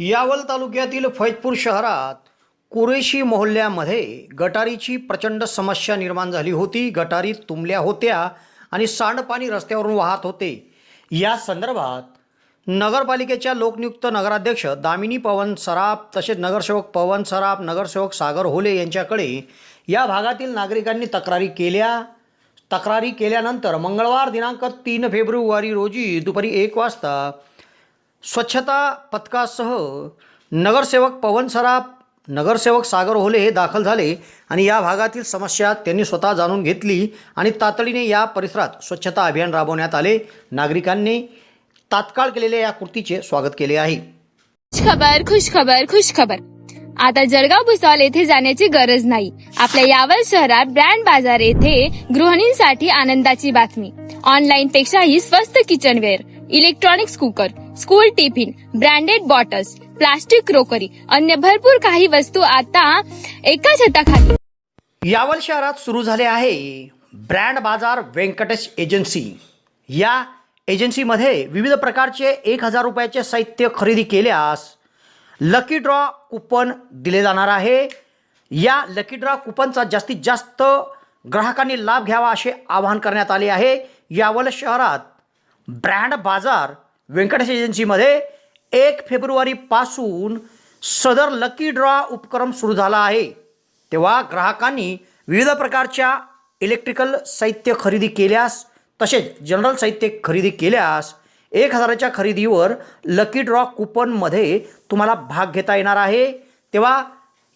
यावल तालुक्यातील फैजपूर शहरात कुरेशी मोहल्ल्यामध्ये गटारीची प्रचंड समस्या निर्माण झाली होती. गटारी तुंबल्या होत्या आणि सांडपाणी रस्त्यावरून वाहत होते. या संदर्भात नगरपालिकेच्या लोकनियुक्त नगराध्यक्ष दामिनी पवन सराफ तसेच नगरसेवक पवन सराफ नगरसेवक सागर होले यांच्याकडे या भागातील नागरिकांनी तक्रारी केल्या. तक्रारी केल्यानंतर मंगळवार दिनांक तीन फेब्रुवारी रोजी दुपारी एक वाजता स्वच्छता पथकासह नगरसेवक पवन सराफ नगरसेवक सागर होले हे दाखल झाले आणि या भागातील समस्या त्यांनी स्वतः जाणून घेतली आणि तातडीने या परिसरात स्वच्छता अभियान राबवण्यात आले. नागरिकांनी तात्काळ केलेल्या या कृतीचे स्वागत केले आहे. खुश खबर खुश खबर खुश खबर आता जळगाव भुसावळ येथे जाण्याची गरज नाही. आपल्या यावल शहरात ब्रँड बाजार येथे गृहिणींसाठी आनंदाची बातमी. ऑनलाईन पेक्षाही स्वस्त kitchenware electronics cooker school tiffin branded bottles plastic crockery अन्य भरपूर काही वस्तू आता एका छताखाली. यावल शहरात सुरू झाले आहे ब्रँड बाजार व्यंकटेश एजन्सी. या एजन्सीमध्ये विविध प्रकारचे एक हजार रुपयाचे साहित्य खरेदी केल्यास लकी ड्रॉ कुपन दिले जाणार आहे. या लकी ड्रॉ कुपनचा जास्तीत जास्त ग्राहकांनी लाभ घ्यावा असे आवाहन करण्यात आले आहे. यावल शहरात ब्रँड बाजार व्यंकटेश एजन्सीमध्ये एक फेब्रुवारीपासून सदर लकी ड्रॉ उपक्रम सुरू झाला आहे. तेव्हा ग्राहकांनी विविध प्रकारच्या इलेक्ट्रिकल साहित्य खरेदी केल्यास तसेच जनरल साहित्य खरेदी केल्यास एक हजाराच्या खरेदीवर लकी ड्रॉ कुपनमध्ये तुम्हाला भाग घेता येणार आहे. तेव्हा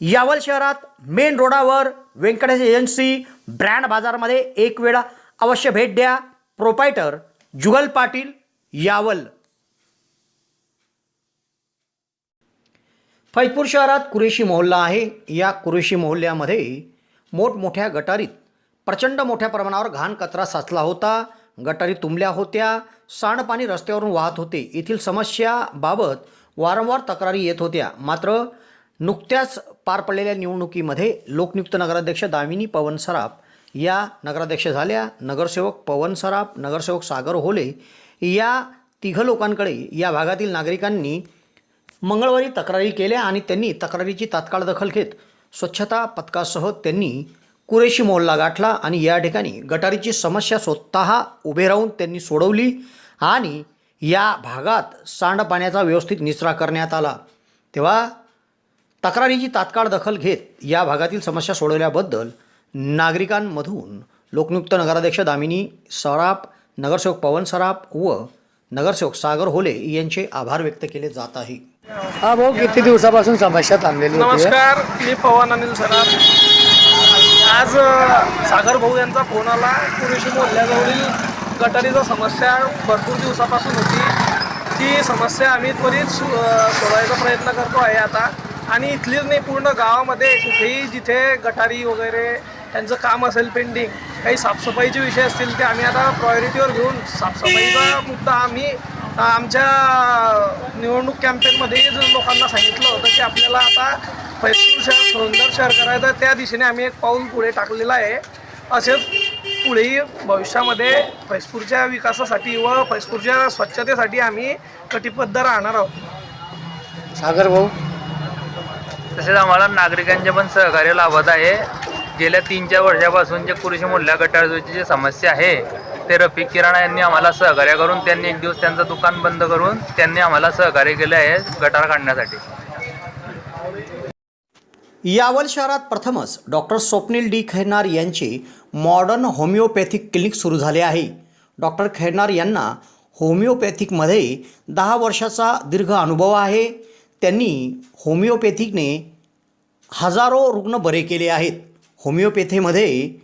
यावल शहरात मेन रोडावर व्यंकटेश एजन्सी ब्रँड बाजारमध्ये एक वेळा अवश्य भेट द्या. प्रोपायटर जुगल पाटील यावल. फैजपूर शहरात कुरेशी मोहल्ला आहे. या कुरेशी मोहल्ल्यामध्ये मोठमोठ्या गटारीत प्रचंड मोठ्या प्रमाणावर घाण कचरा साचला होता. गटारी तुंबल्या होत्या. सांडपाणी रस्त्यावरून वाहत होते. येथील समस्याबाबत वारंवार तक्रारी येत होत्या. मात्र नुकत्याच पार पडलेल्या निवडणुकीमध्ये लोकनियुक्त नगराध्यक्ष दामिनी पवन सराफ या नगराध्यक्ष झाल्या. नगरसेवक पवन सराफ नगरसेवक सागर होले या तिघं लोकांकडे या भागातील नागरिकांनी मंगळवारी तक्रारी केल्या आणि त्यांनी तक्रारीची तात्काळ दखल घेत स्वच्छता पथकासह त्यांनी कुरेशी मोहल्ला गाठला आणि या ठिकाणी गटारीची समस्या स्वतः उभे राहून त्यांनी सोडवली आणि या भागात सांडपाण्याचा व्यवस्थित निचरा करण्यात आला. तेव्हा तक्रारीची तात्काळ दखल घेत या भागातील समस्या सोडवल्याबद्दल नागरिकांमधून लोकनियुक्त नगराध्यक्ष दामिनी सराप नगरसेवक पवन सराप व नगरसेवक सागर होले यांचे आभार व्यक्त केले जात आहे. हा भाऊ किती दिवसापासून समस्या थांबलेली होती? नमस्कार मी पवन अनिल सराफ. आज अ, सागर भाऊ यांचा फोन आला. पुरेशी मोहल्ल्याजवळील गटारीचा समस्या भरपूर दिवसापासून होती. ती समस्या आम्ही त्वरित सु अ, सोडवायचा प्रयत्न करतो आहे आता. आणि इथलीच नाही पूर्ण गावामध्ये कुठेही जिथे गटारी वगैरे त्यांचं काम असेल पेंडिंग काही साफसफाईचे विषय असतील ते आम्ही आता प्रायोरिटीवर घेऊन साफसफाईचा मुद्दा आम्ही आमच्या निवडणूक कॅम्पेनमध्ये जर लोकांना सांगितलं होतं की आपल्याला आता फैजपूर शहर सुंदर शहर करायचं त्या दिशेने आम्ही एक पाऊल पुढे टाकलेलं आहे. असेच पुढेही भविष्यामध्ये फैजपूरच्या विकासासाठी व फैजपूरच्या स्वच्छतेसाठी आम्ही कटिबद्ध राहणार आहोत. सागर भाऊ? तसेच आम्हाला नागरिकांचे पण सहकार्य लाभत आहे. गेल्या तीन चार वर्षापासून जे कुरुशी मोडल्या गटारची जी समस्या आहे. ते रफिक किराणा यांनी आम्हाला सहकार्य करून त्यांनी एक दिवस त्यांचं दुकान बंद करून त्यांनी आम्हाला सहकार्य केले आहे गटार काढण्यासाठी. यावल शहरात प्रथमच डॉक्टर स्वप्नील डी खैरनार यांचे मॉडर्न होमिओपॅथिक क्लिनिक सुरू झाले आहे. डॉक्टर खैरनार यांना होमिओपॅथिकमध्ये दहा वर्षाचा दीर्घ अनुभव आहे. त्यांनी होमिओपॅथिकने हजारो रुग्ण बरे केले आहेत. होमिओपॅथीमध्ये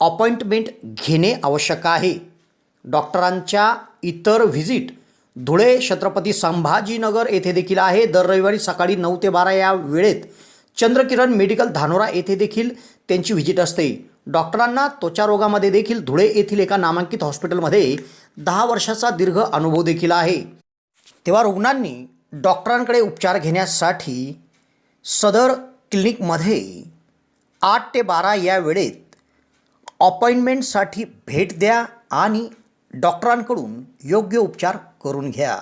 अपॉइंटमेंट घेणे आवश्यक आहे. डॉक्टरांच्या इतर व्हिजिट धुळे छत्रपती संभाजीनगर येथे देखील आहे. दर रविवारी सकाळी नऊ ते बारा या वेळेत चंद्रकिरण मेडिकल धानोरा येथे देखील त्यांची व्हिजिट असते. डॉक्टरांना त्वचारोगामध्ये देखील धुळे येथील एका नामांकित हॉस्पिटलमध्ये दहा वर्षाचा दीर्घ अनुभव देखील आहे. तेव्हा रुग्णांनी डॉक्टरांकडे उपचार घेण्यासाठी सदर क्लिनिकमध्ये आठ ते बारा या वेळेत अपॉइंटमेंटसाठी भेट द्या आणि डॉक्टरांकडून योग्य उपचार करून घ्या.